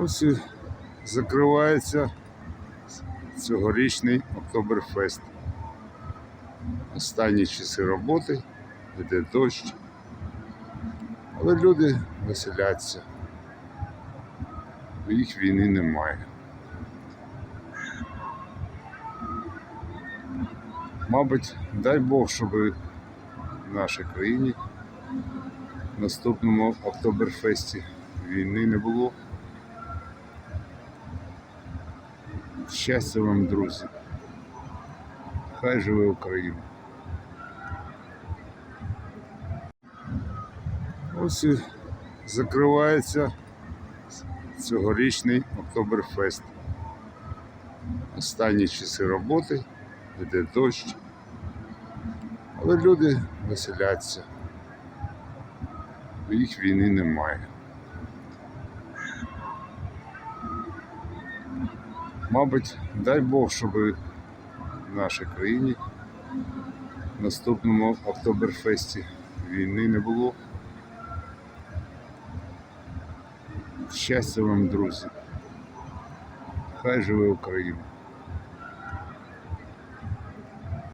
Ось і закривається цьогорічний Октоберфест. Останні часи роботи, йде дощ, але люди веселяться. У їх війни немає. Мабуть, дай Бог, щоб в нашій країні в наступному Октоберфесті війни не було. Щастя вам, друзі. Хай живе Україна. Ось і закривається цьогорічний Октоберфест. Останні часи роботи, йде дощ, але люди веселяться. Їх війни немає. Мабуть, дай Бог, щоб в нашій країні в наступному Октоберфесті війни не було. Щастя вам, друзі. Хай живе Україна.